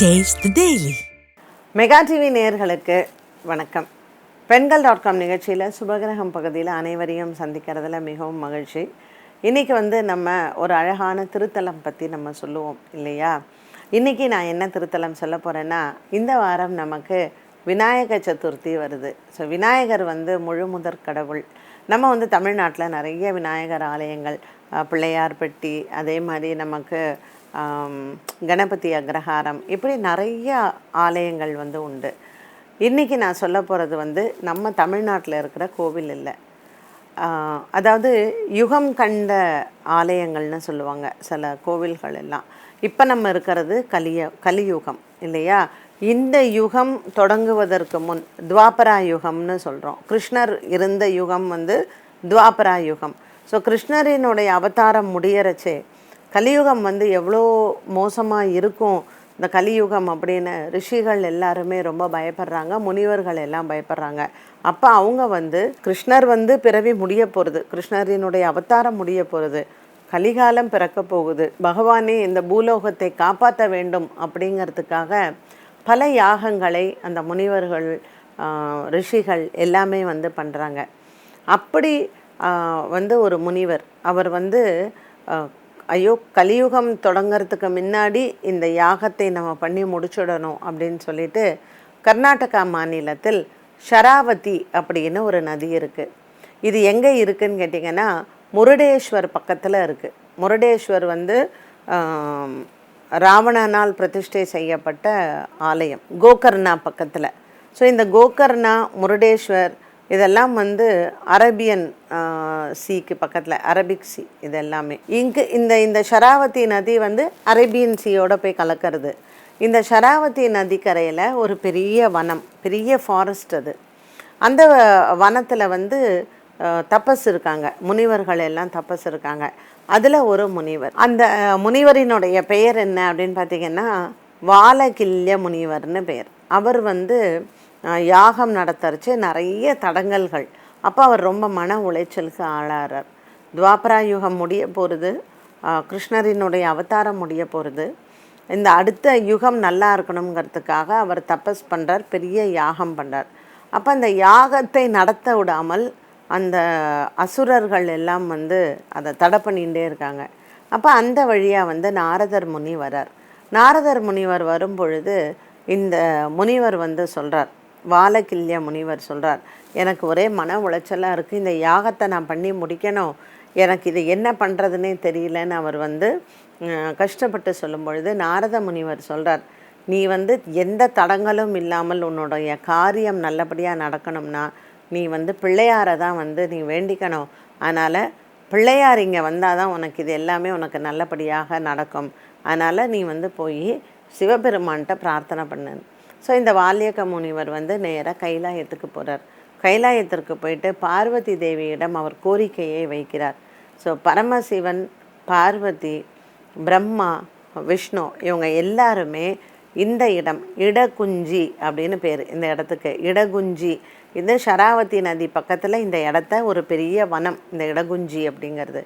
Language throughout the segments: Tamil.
டேஸ்ட் டெய்லி மெகா டிவி நேர்களுக்கு வணக்கம். பெண்கள் டாட் காம் நிகழ்ச்சியில் சுபகிரகம் பகுதியில் அனைவரையும் சந்திக்கிறதுல மிகவும் மகிழ்ச்சி. இன்றைக்கி வந்து நம்ம ஒரு அழகான திருத்தலம் பற்றி நம்ம சொல்லுவோம் இல்லையா? இன்றைக்கி நான் என்ன திருத்தலம் சொல்ல போகிறேன்னா இந்த வாரம் நமக்கு விநாயக சதுர்த்தி வருது. ஸோ விநாயகர் வந்து முழு முதற் கடவுள். நம்ம வந்து தமிழ்நாட்டில் நிறைய விநாயகர் ஆலயங்கள் பிள்ளையார்பட்டி பிள்ளையார் பெட்டி அதே மாதிரி நமக்கு கணபதி அக்ரஹாரம். இப்படி நிறைய ஆலயங்கள் வந்து உண்டு. இன்றைக்கி நான் சொல்ல போகிறது வந்து நம்ம தமிழ்நாட்டில் இருக்கிற கோவில் இல்லை. அதாவது யுகம் கண்ட ஆலயங்கள்னு சொல்லுவாங்க சில கோவில்கள் எல்லாம். இப்போ நம்ம இருக்கிறது கலிய கலியுகம் இல்லையா? இந்த யுகம் தொடங்குவதற்கு முன் துவாபரா யுகம்னு சொல்கிறோம் கிருஷ்ணர் இருந்த யுகம் வந்து துவாபரா யுகம். ஸோ கிருஷ்ணரினுடைய அவதாரம் முடியறச்சே கலியுகம் வந்து எவ்வளோ மோசமாக இருக்கும். இந்த கலியுகம் அப்படின்னு ரிஷிகள் எல்லாருமே ரொம்ப பயப்படுறாங்க. முனிவர்கள் எல்லாம் பயப்படுறாங்க. அப்போ அவங்க வந்து கிருஷ்ணர் வந்து பிறவி முடிய போகிறது கிருஷ்ணரினுடைய அவதாரம் முடிய போகிறது கலிகாலம் பிறக்க போகுது. பகவானே இந்த பூலோகத்தை காப்பாற்ற வேண்டும் அப்படிங்கிறதுக்காக பல யாகங்களை அந்த முனிவர்கள் ரிஷிகள் எல்லாமே வந்து பண்ணுறாங்க அப்படி வந்து ஒரு முனிவர். அவர் வந்து ஐயோ கலியுகம் தொடங்கிறதுக்கு முன்னாடி இந்த யாகத்தை நம்ம பண்ணி முடிச்சுடணும் அப்படின்னு சொல்லிட்டு கர்நாடகா மாநிலத்தில் ஷராவதி அப்படின்னு ஒரு நதி இருக்குது இது எங்கே இருக்குதுன்னு கேட்டிங்கன்னா முருடேஸ்வர் பக்கத்தில் இருக்குது முருடேஸ்வர் வந்து ராவணனால் பிரதிஷ்டை செய்யப்பட்ட ஆலயம் கோகர்ணா பக்கத்தில். ஸோ இந்த கோகர்ணா முருடேஸ்வர் இதெல்லாம் வந்து அரபியன் சீக்கு பக்கத்தில் அரபிக் சி இது எல்லாமே இங்கு இந்த இந்த ஷராவதி நதி வந்து அரேபியன் சீயோட போய் கலக்கிறது. இந்த ஷராவதி நதிக்கரையில் ஒரு பெரிய வனம் பெரிய ஃபாரஸ்ட் அது. அந்த வனத்தில் வந்து தப்பஸ் தபஸ் இருக்காங்க. முனிவர்கள் எல்லாம் தபஸ் இருக்காங்க. அதில் ஒரு முனிவர். அந்த முனிவரினுடைய பெயர் என்ன அப்படின்னு பார்த்தீங்கன்னா வாலகில்ய முனிவர்னு பெயர் அவர் வந்து யாகம் நடத்தரிச்சு நிறைய தடங்கல்கள். அப்போ அவர் ரொம்ப மன உளைச்சலுக்கு ஆளாகிறார் துவாபரா யுகம் முடிய போகிறது கிருஷ்ணரினுடைய அவதாரம் முடிய போகிறது இந்த அடுத்த யுகம் நல்லா இருக்கணுங்கிறதுக்காக அவர் தபஸ் பண்ணுறார் பெரிய யாகம் பண்ணுறார் அப்போ அந்த யாகத்தை நடத்த விடாமல் அந்த அசுரர்கள் எல்லாம் வந்து அதை தடை பண்ணிகிட்டே இருக்காங்க. அப்போ அந்த வழியாக வந்து நாரதர் முனி வரார் நாரதர் முனிவர் வரும் பொழுது இந்த முனிவர் வந்து சொல்கிறார் வாலகில்ய முனிவர் சொல்கிறார் எனக்கு ஒரே மன உளைச்சலாக இருக்குது இந்த யாகத்தை நான் பண்ணி முடிக்கணும். எனக்கு இது என்ன பண்ணுறதுனே தெரியலன்னு அவர் வந்து கஷ்டப்பட்டு சொல்லும் பொழுது நாரத முனிவர் சொல்கிறார் நீ வந்து எந்த தடங்களும் இல்லாமல் உன்னுடைய காரியம் நல்லபடியாக நடக்கணும்னா நீ வந்து பிள்ளையாரை தான் வந்து நீ வேண்டிக்கணும். அதனால் பிள்ளையார் இங்கே வந்தால் தான் உனக்கு இது எல்லாமே உனக்கு நல்லபடியாக நடக்கும். அதனால் நீ வந்து போய் சிவபெருமான்கிட்ட பிரார்த்தனை பண்ணு. ஸோ இந்த வால்யக முனிவர் வந்து நேராக கைலாயத்துக்கு போகிறார் கைலாயத்திற்கு போயிட்டு பார்வதி தேவியிடம் அவர் கோரிக்கையை வைக்கிறார். ஸோ பரமசிவன் பார்வதி பிரம்மா விஷ்ணு இவங்க எல்லாருமே இந்த இடம் இடகுஞ்சி அப்படின்னு பேர். இந்த இடத்துக்கு இடகுஞ்சி. இது ஷராவதி நதி பக்கத்தில் இந்த இடத்த ஒரு பெரிய வனம் இந்த இடகுஞ்சி அப்படிங்கிறது.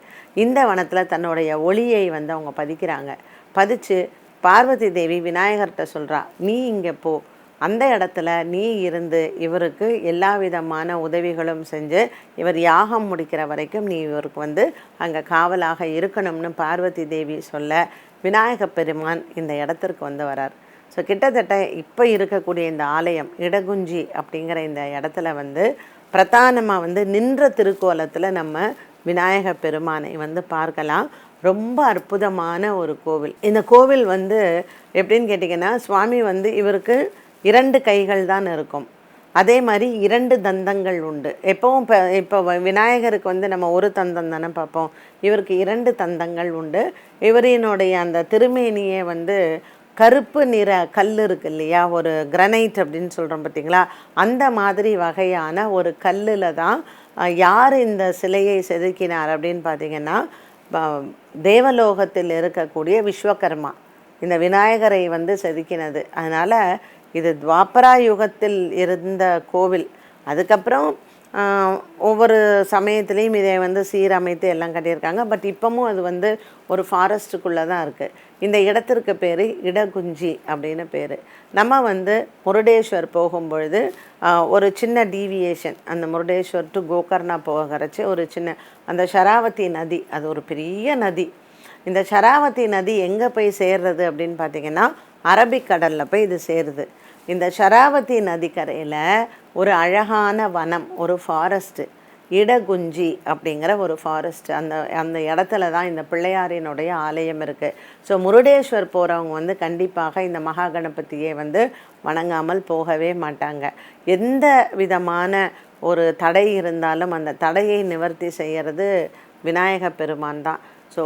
இந்த வனத்தில் தன்னுடைய ஒளியை வந்து அவங்க பதிக்கிறாங்க. பதிச்சு பார்வதி தேவி விநாயகர்கிட்ட சொல்கிறா நீ இங்கே போ. அந்த இடத்துல நீ இருந்து இவருக்கு எல்லா விதமான உதவிகளும் செஞ்சு இவர் யாகம் முடிக்கிற வரைக்கும் நீ இவருக்கு வந்து அங்கே காவலாக இருக்கணும்னு பார்வதி தேவி சொல்ல விநாயக பெருமான் இந்த இடத்திற்கு வந்து வரார். ஸோ கிட்டத்தட்ட இப்போ இருக்கக்கூடிய இந்த ஆலயம் இடகுஞ்சி அப்படிங்கிற இந்த இடத்துல வந்து பிரதானமாக வந்து நின்ற திருக்கோலத்தில் நம்ம விநாயக பெருமானை வந்து பார்க்கலாம். ரொம்ப அற்புதமான ஒரு கோவில். இந்த கோவில் வந்து எப்படின்னு கேட்டிங்கன்னா சுவாமி வந்து இவருக்கு இரண்டு கைகள் தான் இருக்கும். அதே மாதிரி இரண்டு தந்தங்கள் உண்டு. எப்பவும் இப்போ இப்போ வ- விநாயகருக்கு வந்து நம்ம ஒரு தந்தம் தானே பார்ப்போம். இவருக்கு இரண்டு தந்தங்கள் உண்டு. இவரினுடைய அந்த திருமேனியே வந்து கருப்பு நிற கல் இருக்கு இல்லையா? ஒரு கிரனைட் அப்படின்னு சொல்கிறோம் பார்த்தீங்களா? அந்த மாதிரி வகையான ஒரு கல்லில் தான் யார் இந்த சிலையை செதுக்கினார் அப்படின்னு பார்த்தீங்கன்னா தேவலோகத்தில் இருக்கக்கூடிய விஸ்வகர்மா. இந்த விநாயகரை வந்து செதுக்கினது. அதனால் இது துவாபரா யுகத்தில் இருந்த கோவில். அதுக்கப்புறம் ஒவ்வொரு சமயத்துலேயும் இதை வந்து சீரமைத்து எல்லாம் கட்டியிருக்காங்க. பட் இப்போவும் அது வந்து ஒரு ஃபாரஸ்ட்டுக்குள்ளே தான் இருக்குது இந்த இடத்திற்கு பேர் இடகுஞ்சி அப்படின்னு பேர். நம்ம வந்து முருடேஸ்வர் போகும்பொழுது ஒரு சின்ன டீவியேஷன் அந்த முருடேஸ்வர் டு கோகர்ணா போகிறச்சு ஒரு சின்ன அந்த ஷராவதி நதி அது ஒரு பெரிய நதி. இந்த ஷராவதி நதி எங்கே போய் சேர்றது அப்படின்னு பார்த்தீங்கன்னா அரபிக்கடலில் போய் இது சேருது. இந்த ஷராவதி நதிக்கரையில் ஒரு அழகான வனம் ஒரு ஃபாரஸ்ட்டு இடகுஞ்சி அப்படிங்கிற ஒரு ஃபாரஸ்ட் அந்த அந்த இடத்துல தான் இந்த பிள்ளையாரினுடைய ஆலயம் இருக்குது ஸோ முருடேஸ்வர் போகிறவங்க வந்து கண்டிப்பாக இந்த மகா கணபதியை வந்து வணங்காமல் போகவே மாட்டாங்க. எந்த விதமான ஒரு தடை இருந்தாலும் அந்த தடையை நிவர்த்தி செய்கிறது விநாயக பெருமான் தான். ஸோ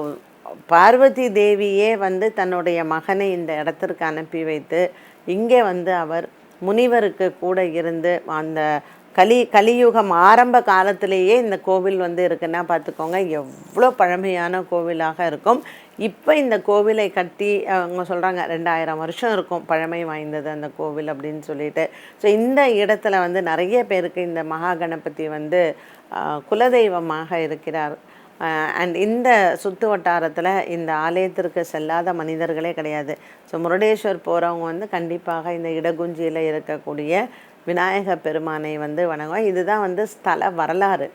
பார்வதி தேவியே வந்து தன்னுடைய மகனை இந்த இடத்திற்கு அனுப்பி வைத்து இங்கே வந்து அவர் முனிவருக்கு கூட இருந்து அந்த கலி கலியுகம் ஆரம்ப காலத்திலேயே இந்த கோவில் வந்து இருக்குன்னா பார்த்துக்கோங்க எவ்வளோ பழமையான கோவிலாக இருக்கும். இப்போ இந்த கோவிலை கட்டி அவங்க சொல்கிறாங்க ரெண்டாயிரம் வருஷம் இருக்கும் பழமை வாய்ந்தது அந்த கோவில் அப்படின்னு சொல்லிட்டு. ஸோ இந்த இடத்துல வந்து நிறைய பேருக்கு இந்த மகா கணபதி வந்து குலதெய்வமாக இருக்கிறார். அண்ட் இந்த சுற்று வட்டாரத்தில் இந்த ஆலயத்திற்கு செல்லாத மனிதர்களே கிடையாது. ஸோ முருடேஸ்வர் போகிறவங்க வந்து கண்டிப்பாக இந்த இடகுஞ்சியில் இருக்கக்கூடிய விநாயக பெருமானை வந்து வணங்குவோம் இதுதான் வந்து ஸ்தல வரலாறு.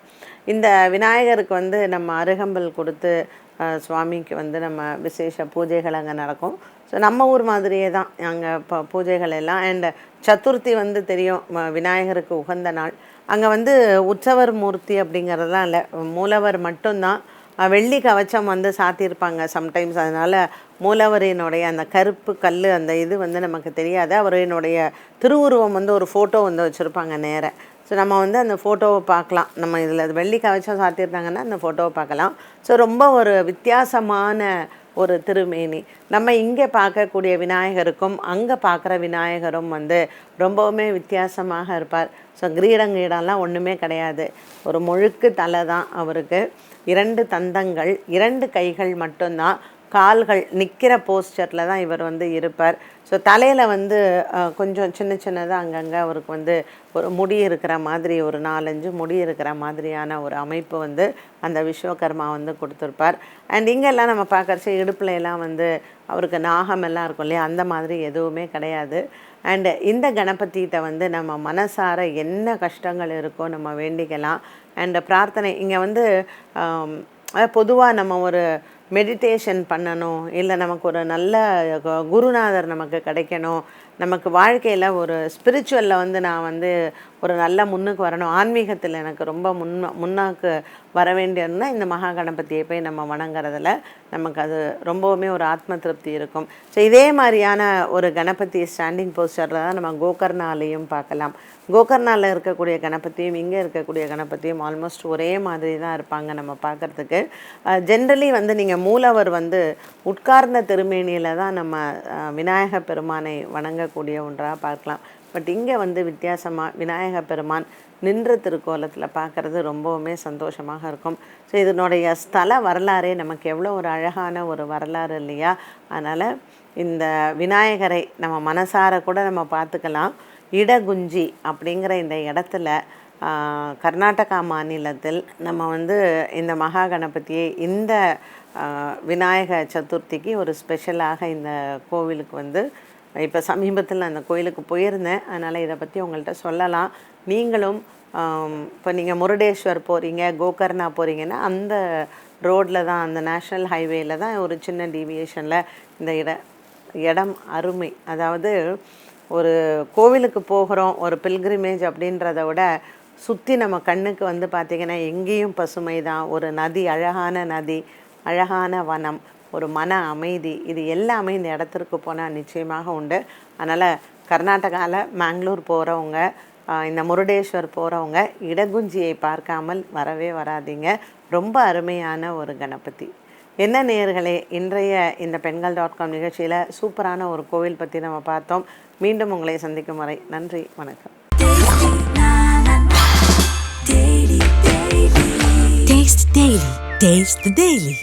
இந்த விநாயகருக்கு வந்து நம்ம அருகம்பல் கொடுத்து சுவாமிக்கு வந்து நம்ம விசேஷ பூஜைகள் அங்கே நடக்கும். ஸோ நம்ம ஊர் மாதிரியே தான் அங்கே இப்போ பூஜைகள் எல்லாம். அண்ட் சதுர்த்தி வந்து தெரியும் விநாயகருக்கு உகந்த நாள். அங்கே வந்து உற்சவர் மூர்த்தி அப்படிங்கிறதெல்லாம் இல்லை. மூலவர் மட்டும்தான். வெள்ளி கவச்சம் வந்து சாத்தியிருப்பாங்க சம்டைம்ஸ் அதனால் மூலவரினுடைய அந்த கருப்பு கல் அந்த இது வந்து நமக்கு தெரியாது. அவரினுடைய திருவுருவம் வந்து ஒரு ஃபோட்டோ வந்து வச்சுருப்பாங்க நேர. ஸோ நம்ம வந்து அந்த ஃபோட்டோவை பார்க்கலாம். நம்ம இதில் வெள்ளி கவச்சம் சாத்தியிருந்தாங்கன்னா அந்த ஃபோட்டோவை பார்க்கலாம். ஸோ ரொம்ப ஒரு வித்தியாசமான ஒரு திருமேனி. நம்ம இங்கே பார்க்கக்கூடிய விநாயகருக்கும் அங்கே பார்க்குற விநாயகரும் வந்து ரொம்பவுமே வித்தியாசமாக இருப்பார். ஸோ கிரீடங்கீடம்லாம் ஒன்றுமே கிடையாது. ஒரு முழுக்கு தலை தான் அவருக்கு. இரண்டு தந்தங்கள் இரண்டு கைகள் மட்டும்தான். கால்கள் நிற்கிற போஸ்டரில் தான் இவர் வந்து இருப்பார். ஸோ தலையில் வந்து கொஞ்சம் சின்ன சின்னதாக அங்கங்கே அவருக்கு வந்து ஒரு முடி இருக்கிற மாதிரி ஒரு நாலஞ்சு முடி இருக்கிற மாதிரியான ஒரு அமைப்பு வந்து அந்த விஸ்வகர்மா வந்து கொடுத்துருப்பார். அண்ட் இங்கெல்லாம் நம்ம பார்க்குறச்சு இடுப்புல எல்லாம் வந்து அவருக்கு நாகம் எல்லாம் இருக்கும் இல்லையா? அந்த மாதிரி எதுவுமே கிடையாது. அண்டு இந்த கணபதிகிட்ட வந்து நம்ம மனசார என்ன கஷ்டங்கள் இருக்கோ நம்ம வேண்டிக்கலாம். அண்ட் பிரார்த்தனை இங்கே வந்து பொதுவாக நம்ம ஒரு மெடிடேஷன் பண்ணணும். இல்லை நமக்கு ஒரு நல்ல குருநாதர் நமக்கு கிடைக்கணும். நமக்கு வாழ்க்கையில் ஒரு ஸ்பிரிச்சுவலில் வந்து நான் வந்து ஒரு நல்ல முன்னுக்கு வரணும். ஆன்மீகத்தில் எனக்கு ரொம்ப முன்ன முன்னாக்கு வர வேண்டியதுன்னா இந்த மகா கணபதியை போய் நம்ம வணங்குறதுல நமக்கு அது ரொம்பவுமே ஒரு ஆத்ம திருப்தி இருக்கும். ஸோ இதே மாதிரியான ஒரு கணபதி ஸ்டாண்டிங் போஸ்டரில் தான் நம்ம கோகர்ணாலையும் பார்க்கலாம். கோகர்ணாவில் இருக்கக்கூடிய கணபதியும் இங்கே இருக்கக்கூடிய கணபதியும் ஆல்மோஸ்ட் ஒரே மாதிரி தான் இருப்பாங்க நம்ம பார்க்குறதுக்கு. ஜென்ரலி வந்து நீங்கள் மூலவர் வந்து உட்கார்ந்த திருமேனியில் தான் நம்ம அஹ், விநாயக பெருமானை வணங்கக்கூடிய ஒன்றாக பார்க்கலாம். பட் இங்கே வந்து வித்தியாசமாக விநாயக பெருமான் நின்ற திருக்கோலத்தில் பார்க்குறது ரொம்பவுமே சந்தோஷமாக இருக்கும். ஸோ இதனுடைய ஸ்தல வரலாறே நமக்கு எவ்வளோ ஒரு அழகான ஒரு வரலாறு இல்லையா? அதனால் இந்த விநாயகரை நம்ம மனசார கூட நம்ம பார்த்துக்கலாம். இடகுஞ்சி அப்படிங்கிற இந்த இடத்துல கர்நாடகா மாநிலத்தில் நம்ம வந்து இந்த மகா கணபதியை இந்த விநாயக சதுர்த்திக்கு ஒரு ஸ்பெஷலாக இந்த கோவிலுக்கு வந்து இப்போ சமீபத்தில் அந்த கோயிலுக்கு போயிருந்தேன். அதனால் இதை பற்றி உங்கள்கிட்ட சொல்லலாம். நீங்களும் இப்போ நீங்கள் முருடேஸ்வர் போகிறீங்க கோகர்ணா போகிறீங்கன்னா அந்த ரோட்டில் தான் அந்த நேஷ்னல் ஹைவேயில் தான் ஒரு சின்ன டீவியேஷனில் இந்த இட இடம் அருமை. அதாவது ஒரு கோவிலுக்கு போகிறோம் ஒரு பில்கிரிமேஜ் அப்படின்றத விட சுற்றி நம்ம கண்ணுக்கு வந்து பார்த்திங்கன்னா எங்கேயும் பசுமை தான். ஒரு நதி அழகான நதி அழகான வனம். ஒரு மன அமைதி இது எல்லாமே இந்த இடத்திற்கு போனால் நிச்சயமாக உண்டு அதனால் கர்நாடகாவில் மேங்களூர் போகிறவங்க இந்த முருடேஸ்வர் போகிறவங்க இடகுஞ்சியை பார்க்காமல் வரவே வராதீங்க ரொம்ப அருமையான ஒரு கணபதி என்ன நேர்களே இன்றைய இந்த பெண்கள் டாட் காம் நிகழ்ச்சியில் சூப்பரான ஒரு கோவில் பற்றி நம்ம பார்த்தோம் மீண்டும் உங்களை சந்திக்கும் வரை நன்றி வணக்கம் Taste Daily. Taste the Daily.